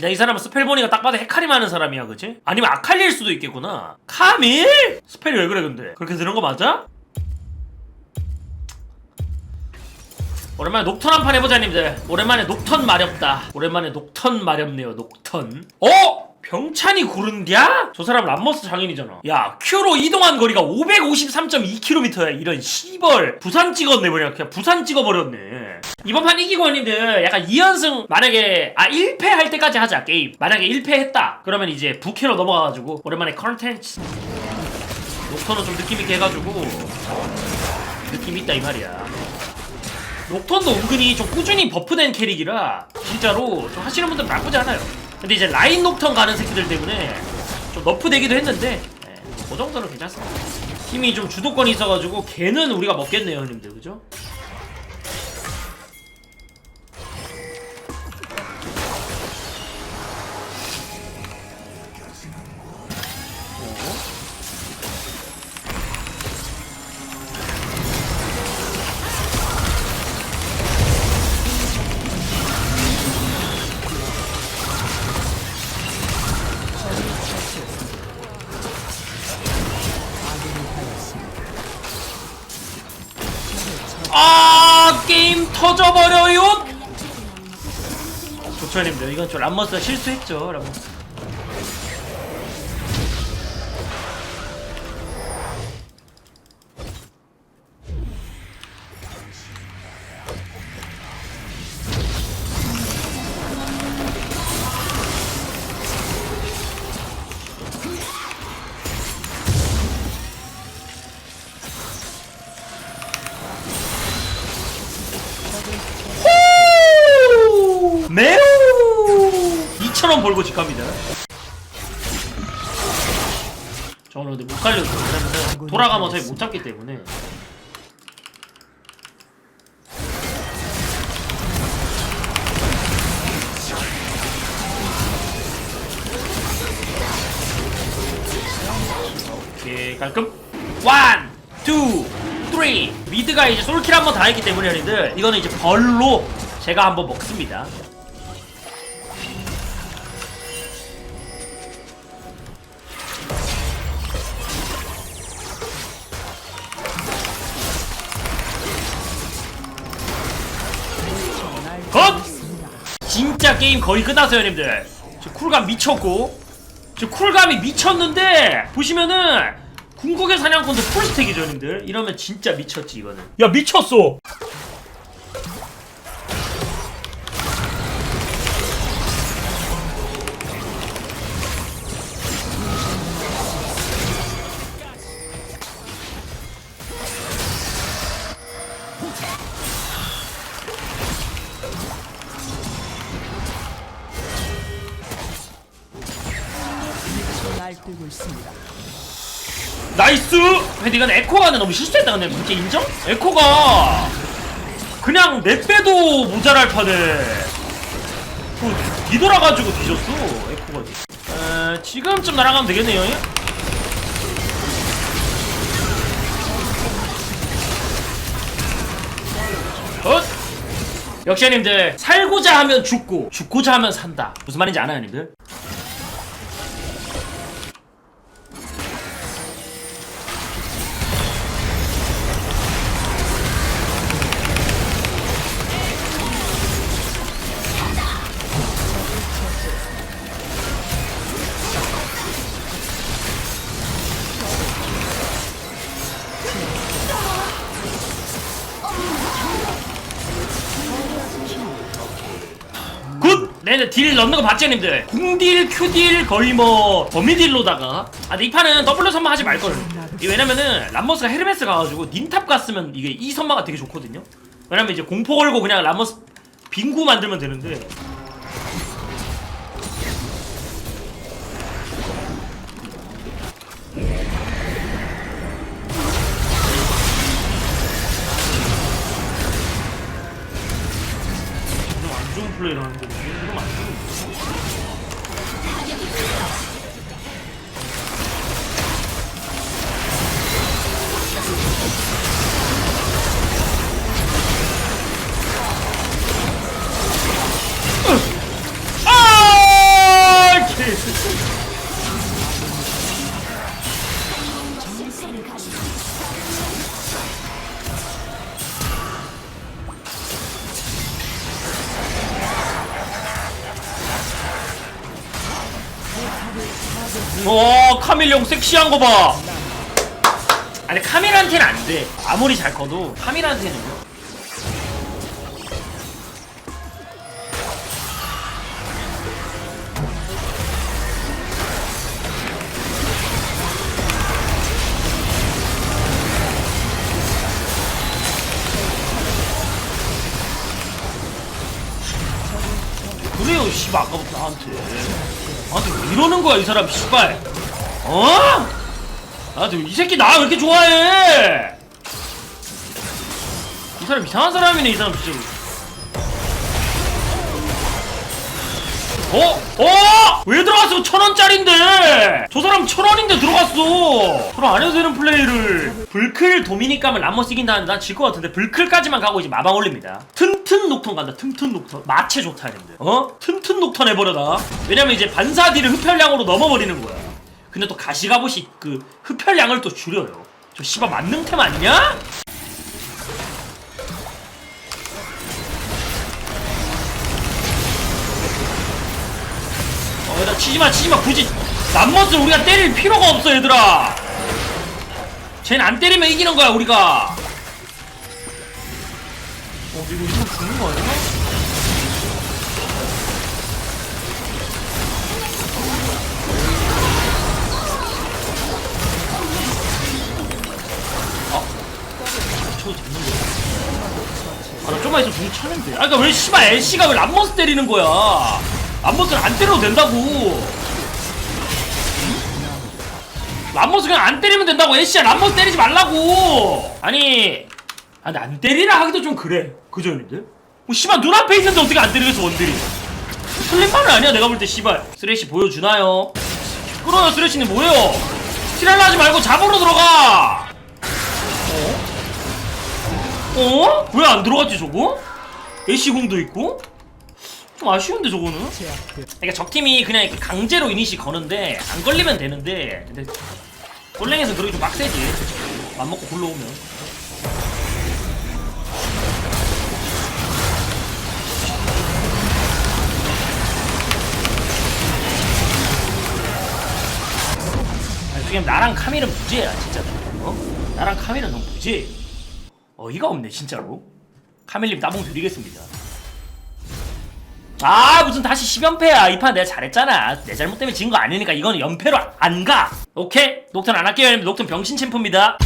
일단 이 사람은 스펠 보니까 딱 봐도 헤카림 하는 사람이야 그치? 아니면 아칼리일 수도 있겠구나 카밀? 스펠이 왜 그래 근데 그렇게 들은 거 맞아? 오랜만에 녹턴 한 판 해보자 님들 오랜만에 녹턴 마렵다 오랜만에 녹턴 마렵네요 녹턴 어? 병찬이 구른디야? 저 사람 람머스 장인이잖아 야 큐로 이동한 거리가 553.2km야 이런 시벌 부산 찍었네 그냥 그냥 부산 찍어버렸네 이번 판 이기고 님들 약간 2연승 만약에 아 1패 할 때까지 하자 게임 만약에 1패 했다 그러면 이제 부캐로 넘어가가지고 오랜만에 컨텐츠 녹턴은 좀 느낌있게 해가지고 느낌 있다 이 말이야 녹턴도 은근히 좀 꾸준히 버프된 캐릭이라 진짜로 좀 하시는 분들 나쁘지 않아요. 근데 이제 라인 녹턴 가는 새끼들 때문에 좀 너프되기도 했는데 예, 그 정도는 괜찮습니다. 팀이 좀 주도권이 있어가지고 걔는 우리가 먹겠네요, 형님들 그죠? 터져버려요. 좋죠, 형님들 이건 좀 람머스가 실수했죠, 람머스. 2,000원 벌고 집 갑니다. 저는 근데 못 갈렸어요. 왜냐면 돌아가면 어차피 못 잡기 때문에. 오케이 깔끔. 원, 투, 쓰리. 미드가 이제 솔킬 한번다 했기 때문에 여러분들 이거는 이제 벌로 제가 한번 먹습니다. 게임 거의 끝났어요, 형님들. 저 쿨감 미쳤고, 저 쿨감이 미쳤는데 보시면은 궁극의 사냥꾼도 풀스택이죠, 형님들. 이러면 진짜 미쳤지 이거는. 야 미쳤어. 있습니다. 나이스! 근데 이건 에코가 근데 너무 실수했다 근데 그렇게 인정? 에코가 그냥 내 빼도 모자랄 판에 그 뒤돌아가지고 뒤졌어 에코가 에, 지금쯤 날아가면 되겠네요 예? 헛! 역시 형님들 살고자 하면 죽고 죽고자 하면 산다 무슨 말인지 아나요 형님들? 굿! 네네 딜 넣는 거 봤죠 님들? 궁딜 큐딜 거의 뭐 범위딜로다가. 아 근데 이 판은 W 선만 하지 말걸. 왜냐면은 람머스가 헤르메스 가가지고 닌탑 갔으면 이게 이 선마가 되게 좋거든요. 왜냐면 이제 공포 걸고 그냥 람머스 빙구 만들면 되는데. 플레이를 하는데 오 카밀용 섹시한 거 봐. 아니 카밀한테는 안 돼. 아무리 잘 커도 카밀한테는 그래요 씨발 아까부터 나한테. 나한테 왜 이러는 거야 이 사람 씨발. 어? 나한테 이 새끼 나 왜 이렇게 좋아해? 이 사람 이상한 사람이네 이 사람 진짜 어? 어? 왜 들어갔어? 천 원짜린데! 저 사람 천 원인데 들어갔어! 그럼 안 해도 되는 플레이를. 불클 도미니까면 람머스 이긴다는데 난질 것 같은데 불클까지만 가고 이제 마방 올립니다. 튼튼 녹턴 간다, 튼튼 녹턴. 마체 좋다 했는데. 어? 튼튼 녹턴 해버려다. 왜냐면 이제 반사 딜을 흡혈량으로 넘어버리는 거야. 근데 또 가시가봇이 그 흡혈량을 또 줄여요. 저 씨발 만능템 아니냐? 어, 얘들아 치지마 치지마. 굳이 람머스 우리가 때릴 필요가 없어 얘들아. 쟤는 안 때리면 이기는 거야 우리가. 어 이거 이거 죽는 거 아니야? 아 잡는 거야? 아 나 좀만 있으면 궁 차는데. 아 그니까 왜 씨발 LC가 왜 람머스 때리는 거야 람머스는 안 때려도 된다고 람머스 그냥 안 때리면 된다고 애쉬야 람머스 때리지 말라고 아니 아 근데 안 때리라 하기도 좀 그래 그죠 형님들? 뭐 씨발 눈앞에 있는데 어떻게 안 때리겠어 원딜이 말은 아니야 내가 볼 때 씨발 쓰레쉬 보여주나요? 끌어요 쓰레쉬님 뭐예요 티랄라 하지 말고 잡으러 들어가 어? 어? 왜 안 들어갔지 저거? 애쉬 궁도 있고? 좀 아쉬운데 저거는. 그러니까 적팀이 그냥 이렇게 강제로 이니시 거는데 안 걸리면 되는데 근데 꼴랭에서 그러기 좀 빡세지. 맘먹고 굴러오면. 아니, 지금 나랑 카밀은 무죄야 진짜. 어? 나랑 카밀은 너무 무죄. 어이가 없네 진짜로. 카밀님 따봉 드리겠습니다 아 무슨 다시 10연패야. 이 판 내가 잘했잖아. 내 잘못 때문에 진 거 아니니까 이거는 연패로 안 가. 오케이? 녹턴 안 할게요 녹턴 병신 챔프입니다